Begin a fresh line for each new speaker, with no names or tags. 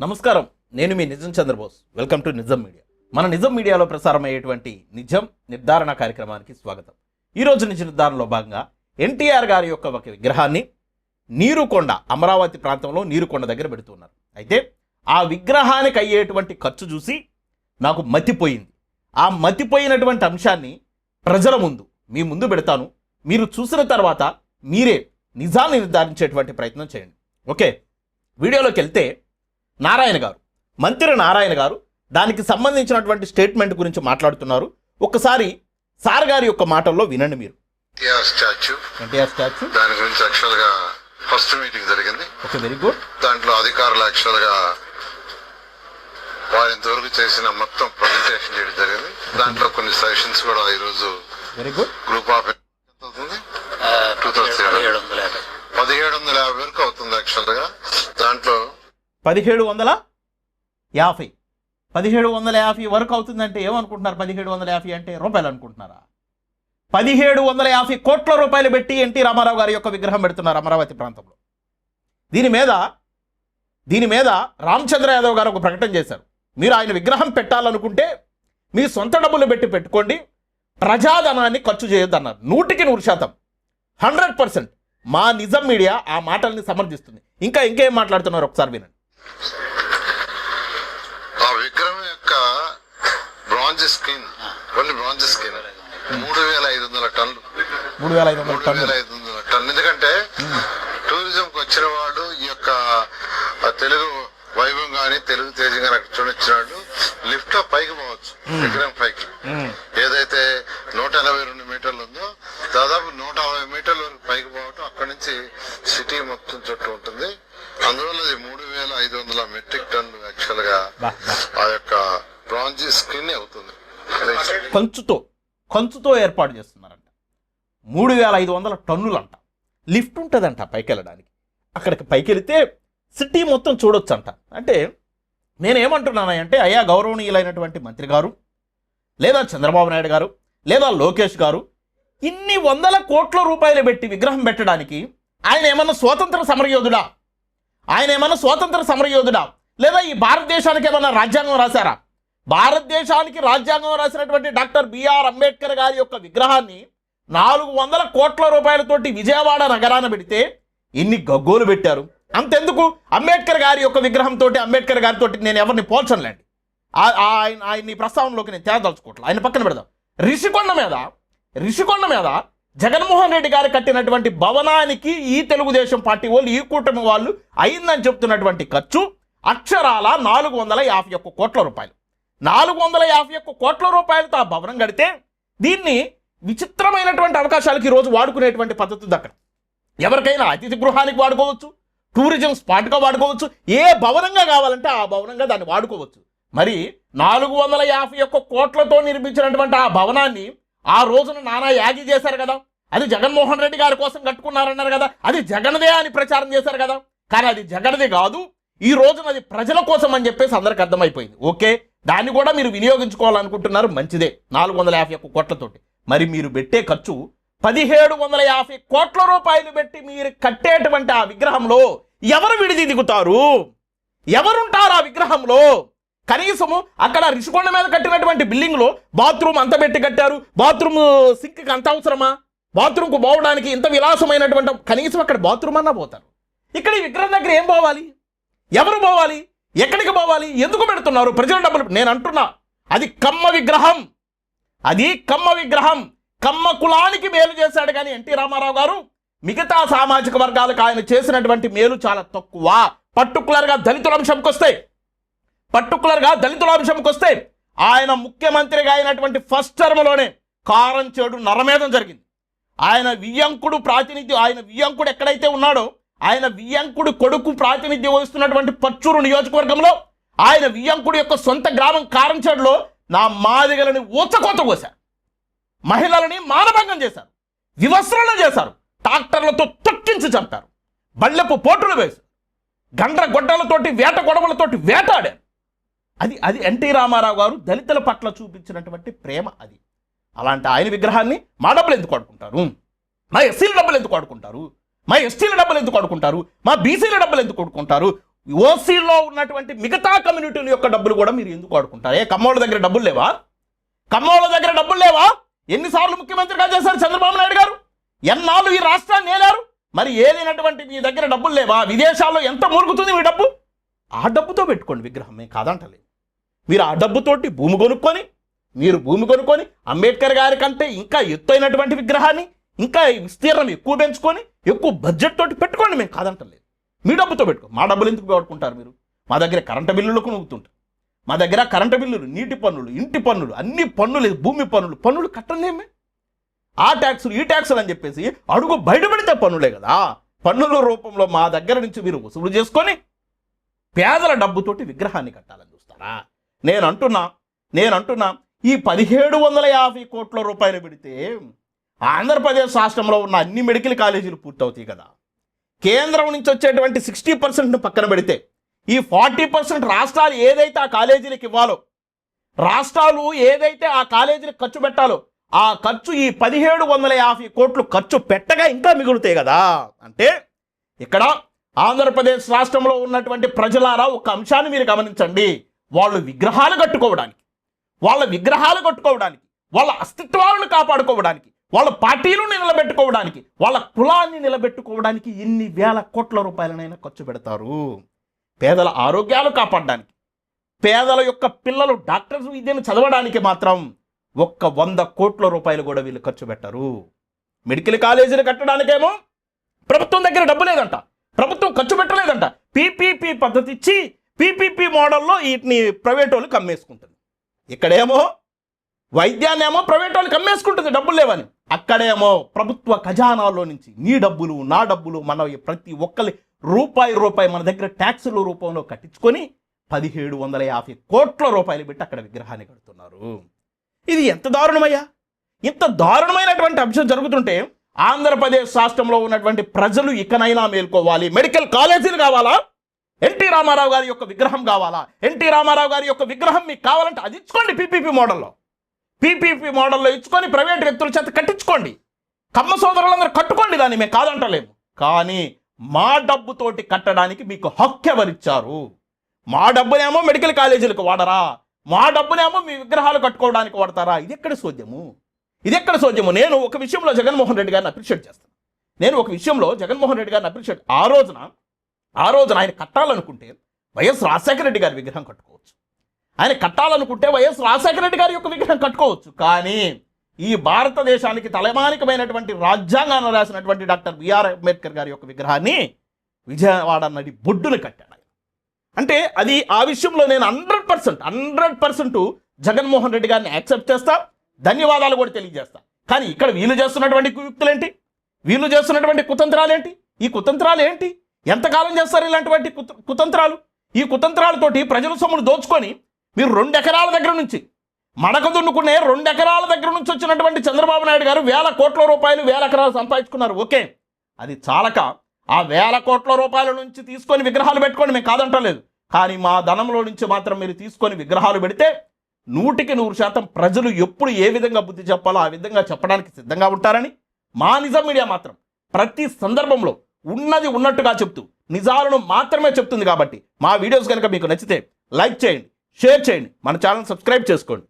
నమస్కారం. నేను మీ Nijam Chandrabose. Welcome to Nijam media. మన నిజం మీడియాలో ప్రసారమయ్యేటువంటి నిజం నిర్ధారణ కార్యక్రమానికి స్వాగతం. ఈ రోజు నిజ నిర్ధారణలో భాగంగా ఎన్టీఆర్ గారి యొక్క ఒక విగ్రహాన్ని నీరుకొండ అమరావతి ప్రాంతంలో నీరుకొండ దగ్గర పెడుతున్నారు. అయితే ఆ విగ్రహానికి అయ్యేటువంటి ఖర్చు చూసి నాకు మతిపోయింది. ఆ మతిపోయినటువంటి అంశాన్ని ప్రజల ముందు మీ ముందు పెడతాను. మీరు చూసిన తర్వాత మీరే నిజాన్ని నిర్ధారించేటువంటి ప్రయత్నం చేయండి. ఓకే? వీడియోలోకి వెళ్తే నారాయణ గారు. మంత్రి నారాయణ గారు దానికి సంబంధించినటువంటి స్టేట్మెంట్ గురించి మాట్లాడుతున్నారు. ఒక్కసారి సార్ గారి యొక్క మాటల్లో వినండి మీరు.
స్టాచ్యూ.
NTR statue.
దాని గురించి యాక్చువల్గా ఫస్ట్ మీటింగ్ జరిగింది.
Okay very good.
దాంట్లో అధికారులు యాక్చువల్గా వారు ఇంతవరకు చేసిన మొత్తం ప్రజెంటేషన్ చేయడం జరిగింది. దాంట్లో కొన్ని సజెషన్స్ కూడా ఈ రోజు
very good.
Group of two thousand పదిహేడు వందల యాభై. వరకు అవుతుంది యాక్చువల్గా. దాంట్లో
పదిహేడు వందల యాభై. పదిహేడు వందల యాభై వరకు అవుతుందంటే ఏమనుకుంటున్నారు? పదిహేడు వందల యాభై అంటే రూపాయలు అనుకుంటున్నారా? పదిహేడు వందల యాభై కోట్ల రూపాయలు పెట్టి ఎన్టీ రామారావు గారి యొక్క విగ్రహం పెడుతున్నారు అమరావతి ప్రాంతంలో. దీని మీద దీని మీద రామచంద్ర యాదవ్ గారు ఒక ప్రకటన చేశారు. మీరు ఆయన విగ్రహం పెట్టాలనుకుంటే మీ సొంత డబ్బులు పెట్టి పెట్టుకోండి ప్రజాధనాన్ని ఖర్చు చేయొద్దన్నారు. నూటికి నూరు శాతం. Hundred percent. మా నిజం మీడియా ఆ మాటల్ని సమర్థిస్తుంది. ఇంకా ఇంకేం మాట్లాడుతున్నారు ఒకసారి వినండి.
ఆ విగ్రహం యొక్క bronze skin only bronze skin. మూడు వేల ఐదు వందల టన్నులు.
మూడు వేల ఐదు వందల టన్నులు
ఐదు వందల టన్ను ఎందుకంటే టూరిజం కి వచ్చిన వాడు ఈ యొక్క తెలుగు వైభవం గాని తెలుగు తేజం గాని అక్కడ చూడొచ్చినాడు లిఫ్ట్లో పైకి పోవచ్చు విగ్రహం పైకి. ఏదైతే నూట ఎనభై రెండు మీటర్లు ఉందో దాదాపు నూట అరవై మీటర్ల వరకు పైకి పోవటం అక్కడ నుంచి సిటీ మొత్తం చుట్టూ ఉంటుంది. అందువల్ల ఇది మూడు వేల ఐదు వందల మెట్రిక్ టన్ను
యాక్చువల్గా.
ఆ యొక్క బ్రాంజ్ స్కిన్ అవుతుంది.
కంచుతో కంచుతో ఏర్పాటు చేస్తున్నారంట. మూడు వేల ఐదు వందల టన్నులు అంట లిఫ్ట్ ఉంటుందంట పైకి వెళ్ళడానికి అక్కడికి పైకి వెళితే సిటీ మొత్తం చూడొచ్చు అంట అంటే నేనేమంటున్నానంటే అయ్యా గౌరవనీయులైనటువంటి మంత్రి గారు లేదా చంద్రబాబు నాయుడు గారు లేదా లోకేష్ గారు ఇన్ని వందల కోట్ల రూపాయలు పెట్టి విగ్రహం పెట్టడానికి ఆయన ఏమన్నా స్వాతంత్ర సమరయోధుడా? ఆయన ఏమన్నా స్వాతంత్ర సమరయోధుడా? లేదా ఈ భారతదేశానికి ఏమన్నా రాజ్యాంగం రాశారా? భారతదేశానికి రాజ్యాంగం రాసినటువంటి డాక్టర్ బిఆర్ అంబేద్కర్ గారి యొక్క విగ్రహాన్ని నాలుగు వందల కోట్ల రూపాయలతోటి విజయవాడ నగరాన పెడితే ఇన్ని గగ్గోలు పెట్టారు. అంతెందుకు? అంబేద్కర్ గారి యొక్క విగ్రహంతో అంబేద్కర్ గారితో నేను ఎవరిని పోల్చనులేండి. ఆ- ఆయన ఆయన్ని ప్రస్తావనలోకి నేను తేదలుచుకోవట్లేదు. ఆయన పక్కన పెడదాం. రిషికొండ మీద రిషికొండ మీద జగన్మోహన్ రెడ్డి గారు కట్టినటువంటి భవనానికి ఈ తెలుగుదేశం పార్టీ వాళ్ళు ఈ కూటమి వాళ్ళు అయిందని చెప్తున్నటువంటి ఖర్చు అక్షరాల నాలుగు వందల యాభై ఒక్క కోట్ల రూపాయలు. నాలుగు వందల యాభై ఒక్క కోట్ల రూపాయలతో ఆ భవనం కడితే దీన్ని విచిత్రమైనటువంటి అవకాశాలకు ఈరోజు వాడుకునేటువంటి పద్ధతి దక్కడం ఎవరికైనా అతిథి గృహానికి వాడుకోవచ్చు టూరిజం స్పాట్గా వాడుకోవచ్చు ఏ భవనంగా కావాలంటే ఆ భవనంగా దాన్ని వాడుకోవచ్చు. మరి నాలుగు వందల యాభై ఒక్క కోట్లతో నిర్మించినటువంటి ఆ భవనాన్ని ఆ రోజున నానా యాగి చేశారు కదా? అది జగన్మోహన్ రెడ్డి గారి కోసం కట్టుకున్నారన్నారు కదా? అది జగన్దే అని ప్రచారం చేశారు కదా? కానీ అది జగన్ది కాదు ఈ రోజున అది ప్రజల కోసం అని చెప్పేసి అందరికి అర్థమైపోయింది. ఓకే? దాన్ని కూడా మీరు వినియోగించుకోవాలనుకుంటున్నారు మంచిదే. నాలుగు వందల యాభై ఒక్క కోట్లతోటి. మరి మీరు పెట్టే ఖర్చు పదిహేడు వందల యాభై కోట్ల రూపాయలు పెట్టి మీరు కట్టేటువంటి ఆ విగ్రహంలో ఎవరు విడిది దిగుతారు? ఎవరుంటారు ఆ విగ్రహంలో? కనీసము అక్కడ రిషికొండ మీద కట్టినటువంటి బిల్డింగ్లో బాత్రూమ్ అంత పెట్టి కట్టారు. బాత్రూమ్ సింక్కి అంత అవసరమా? బాత్రూమ్కు పోవడానికి ఇంత విలాసమైనటువంటి కనీసం అక్కడ బాత్రూమ్ అన్నా పోతారు. ఇక్కడ ఈ విగ్రహం దగ్గర ఏం పోవాలి? ఎవరు పోవాలి? ఎక్కడికి పోవాలి? ఎందుకు పెడుతున్నారు? ప్రజల డబ్బులు నేను అంటున్నా అది కమ్మ విగ్రహం. అది కమ్మ విగ్రహం. కమ్మ కులానికి మేలు చేశాడు కానీ ఎన్టీ రామారావు గారు మిగతా సామాజిక వర్గాలకు ఆయన చేసినటువంటి మేలు చాలా తక్కువ. పర్టికులర్గా దళితుల అంశంకి వస్తే పర్టికులర్గా దళితుల అంశంకి వస్తే ఆయన ముఖ్యమంత్రిగా అయినటువంటి ఫస్ట్ టర్మ్లోనే కారం చేడు నరమేధం జరిగింది. ఆయన వియ్యంకుడు ప్రాతినిధ్యం ఆయన వియ్యంకుడు ఎక్కడైతే ఉన్నాడో ఆయన వియ్యంకుడు కొడుకు ప్రాతినిధ్యం వహిస్తున్నటువంటి పచ్చూరు నియోజకవర్గంలో ఆయన వియ్యంకుడు యొక్క సొంత గ్రామం కారంచేడులో నా మాదిగలని ఊచకోత కోశారు. మహిళలని మానభంగం చేశారు. వివస్త్రణ చేశారు. ట్రాక్టర్లతో తొక్కించి చంపారు. బళ్ళెపు పోటులు వేశారు. గండ్ర గొడ్డలతోటి వేట గొడవలతోటి వేటాడారు. అది అది ఎన్టీ రామారావు గారు దళితుల పట్ల చూపించినటువంటి ప్రేమ అది. అలాంటి ఆయన విగ్రహాన్ని మా డబ్బులు ఎందుకు వాడుకుంటారు? మా ఎస్సీల డబ్బులు ఎందుకు వాడుకుంటారు? మా ఎస్టీల డబ్బులు ఎందుకు వాడుకుంటారు? మా బీసీల డబ్బులు ఎందుకు వాడుకుంటారు? ఓసీలో ఉన్నటువంటి మిగతా కమ్యూనిటీల యొక్క డబ్బులు కూడా మీరు ఎందుకు వాడుకుంటారు? ఏ కమ్మోళ్ళ దగ్గర డబ్బులు లేవా? కమ్మోళ్ళ దగ్గర డబ్బులు లేవా? ఎన్నిసార్లు ముఖ్యమంత్రిగా చేశారు చంద్రబాబు నాయుడు గారు? ఎన్నాళ్ళు ఈ రాష్ట్రాన్ని ఏలారు? మరి ఏలినటువంటి మీ దగ్గర డబ్బులు లేవా? విదేశాల్లో ఎంత మురుగుతుంది మీ డబ్బు? ఆ డబ్బుతో పెట్టుకోండి విగ్రహం మేము కాదంటలేదు. మీరు ఆ డబ్బుతోటి భూమి కొనుక్కొని మీరు భూమి కొనుక్కొని అంబేద్కర్ గారి కంటే ఇంకా ఎత్తైనటువంటి విగ్రహాన్ని ఇంకా విస్తీర్ణం ఎక్కువ పెంచుకొని ఎక్కువ బడ్జెట్ తోటి పెట్టుకోండి మేము కాదంటలేదు. మీ డబ్బుతో పెట్టుకో. మా డబ్బులు ఎందుకు వాడుకుంటారు మీరు? మా దగ్గర కరెంటు బిల్లులకు నవ్వుతుంటారు మా దగ్గర కరెంటు బిల్లులు నీటి పన్నులు ఇంటి పన్నులు అన్ని పన్నులు భూమి పన్నులు పన్నులు కట్టండి ఆ ట్యాక్సులు ఈ ట్యాక్సులు అని చెప్పేసి అడుగు బయటపడితే పన్నులే కదా. పన్నుల రూపంలో మా దగ్గర నుంచి మీరు వసూలు చేసుకొని పేదల డబ్బుతోటి విగ్రహాన్ని కట్టాలని చూస్తారా? నేను అంటున్నా నేను అంటున్నా ఈ పదిహేడు వందల యాభై కోట్ల రూపాయలు పెడితే ఆంధ్రప్రదేశ్ రాష్ట్రంలో ఉన్న అన్ని మెడికల్ కాలేజీలు పూర్తవుతాయి కదా. కేంద్రం నుంచి వచ్చేటువంటి సిక్స్టీ పర్సెంట్ను పక్కన పెడితే ఈ ఫార్టీ పర్సెంట్ రాష్ట్రాలు ఏదైతే ఆ కాలేజీలకు ఇవ్వాలో రాష్ట్రాలు ఏదైతే ఆ కాలేజీలకు ఖర్చు పెట్టాలో ఆ ఖర్చు ఈ పదిహేడు వందల యాభై కోట్లు ఖర్చు పెట్టగా ఇంకా మిగులుతాయి కదా. అంటే ఇక్కడ ఆంధ్రప్రదేశ్ రాష్ట్రంలో ఉన్నటువంటి ప్రజలారా ఒక అంశాన్ని మీరు గమనించండి. వాళ్ళు విగ్రహాలు కట్టుకోవడానికి వాళ్ళ విగ్రహాలు కట్టుకోవడానికి వాళ్ళ అస్తిత్వాలను కాపాడుకోవడానికి వాళ్ళ పార్టీలను నిలబెట్టుకోవడానికి వాళ్ళ కులాన్ని నిలబెట్టుకోవడానికి ఎన్ని వేల కోట్ల రూపాయలనైనా ఖర్చు పెడతారు. పేదల ఆరోగ్యాలు కాపాడడానికి పేదల యొక్క పిల్లలు డాక్టర్స్ విద్యను చదవడానికి మాత్రం ఒక్క వంద కోట్ల రూపాయలు కూడా వీళ్ళు ఖర్చు పెట్టరు. మెడికల్ కాలేజీలు కట్టడానికేమో ప్రభుత్వం దగ్గర డబ్బు లేదంట ప్రభుత్వం ఖర్చు పెట్టలేదంట. పీపీపీ పద్ధతి ఇచ్చి పీపీపీ మోడల్లో వీటిని ప్రైవేట్ వాళ్ళు కమ్మేసుకుంటుంది. ఇక్కడేమో వైద్యాన్నేమో ప్రైవేట్ వాళ్ళకి అమ్మేసుకుంటుంది డబ్బులు లేవని. అక్కడేమో ప్రభుత్వ ఖజానాలో నుంచి నీ డబ్బులు నా డబ్బులు మన ప్రతి ఒక్కరి రూపాయి రూపాయి మన దగ్గర ట్యాక్సుల రూపంలో కట్టించుకొని పదిహేడు వందల యాభై కోట్ల రూపాయలు పెట్టి అక్కడ విగ్రహాన్ని కడుతున్నారు. ఇది ఎంత దారుణమయ్యా? ఇంత దారుణమైనటువంటి అంశం జరుగుతుంటే ఆంధ్రప్రదేశ్ రాష్ట్రంలో ఉన్నటువంటి ప్రజలు ఇకనైనా మేల్కోవాలి. మెడికల్ కాలేజీలు కావాలా? ఎన్టీ రామారావు గారి యొక్క విగ్రహం కావాలా? ఎన్టీ రామారావు గారి యొక్క విగ్రహం మీకు కావాలంటే అది ఇచ్చుకోండి పీపీపీ మోడల్లో. పీపీపీ మోడల్లో ఇచ్చుకొని ప్రైవేట్ వ్యక్తుల చేత కట్టించుకోండి. కమ్మ సోదరులందరూ కట్టుకోండి దాన్ని మేము కాదంటలేము. కానీ మా డబ్బుతోటి కట్టడానికి మీకు హక్కు ఎవరిచ్చారు? మా డబ్బునేమో మెడికల్ కాలేజీలకు వాడరా? మా డబ్బునేమో మీ విగ్రహాలు కట్టుకోవడానికి వాడతారా? ఇది ఎక్కడ సోద్యము? ఇది ఎక్కడ సోద్యము? నేను ఒక విషయంలో జగన్మోహన్ రెడ్డి గారిని అప్రిషియేట్ చేస్తాను నేను ఒక విషయంలో జగన్మోహన్ రెడ్డి గారిని అప్రిషియేట్ ఆ రోజున ఆ రోజున ఆయన కట్టాలనుకుంటే వైఎస్ రాజశేఖర రెడ్డి గారి విగ్రహం కట్టుకోవచ్చు. ఆయన కట్టాలనుకుంటే వైఎస్ రాజశేఖర రెడ్డి గారి యొక్క విగ్రహం కట్టుకోవచ్చు. కానీ ఈ భారతదేశానికి తలమానికమైనటువంటి రాజ్యాంగాన్ని రాసినటువంటి డాక్టర్ బిఆర్ అంబేద్కర్ గారి యొక్క విగ్రహాన్ని విజయవాడ నడి బొడ్డును కట్టాడు ఆయన. అంటే అది ఆ విషయంలో నేను hundred percent hundred percent Jaganmohan Reddy గారిని యాక్సెప్ట్ చేస్తా ధన్యవాదాలు కూడా తెలియజేస్తా. కానీ ఇక్కడ వీళ్ళు చేస్తున్నటువంటి కుయుక్తులేంటి? వీళ్ళు చేస్తున్నటువంటి కుతంత్రాలు ఏంటి ఈ కుతంత్రాలు ఏంటి ఎంతకాలం చేస్తారు ఇలాంటివంటి కుత- కుతంత్రాలు? ఈ కుతంత్రాలతోటి ప్రజల సొమ్మును దోచుకొని మీరు రెండు ఎకరాల దగ్గర నుంచి మడక దున్నుకునే రెండు ఎకరాల దగ్గర నుంచి వచ్చినటువంటి చంద్రబాబు నాయుడు గారు వేల కోట్ల రూపాయలు వేల ఎకరాలు సంపాదించుకున్నారు. ఓకే. అది చాలక ఆ వేల కోట్ల రూపాయల నుంచి తీసుకొని విగ్రహాలు పెట్టుకొని మేము కాదంటలేదు కానీ మా ధనంలో నుంచి మాత్రం మీరు తీసుకొని విగ్రహాలు పెడితే నూటికి నూరు శాతం ప్రజలు ఎప్పుడు ఏ విధంగా బుద్ధి చెప్పాలో ఆ విధంగా చెప్పడానికి సిద్ధంగా ఉంటారని మా నిజం మీడియా మాత్రం ప్రతి సందర్భంలో ఉన్నది ఉన్నట్టుగా చెప్తూ నిజాలను మాత్రమే చెప్తుంది కాబట్టి మా వీడియోస్ కనుక మీకు నచ్చితే లైక్ చేయండి షేర్ చేయండి మన ఛానల్ సబ్స్క్రైబ్ చేసుకోండి.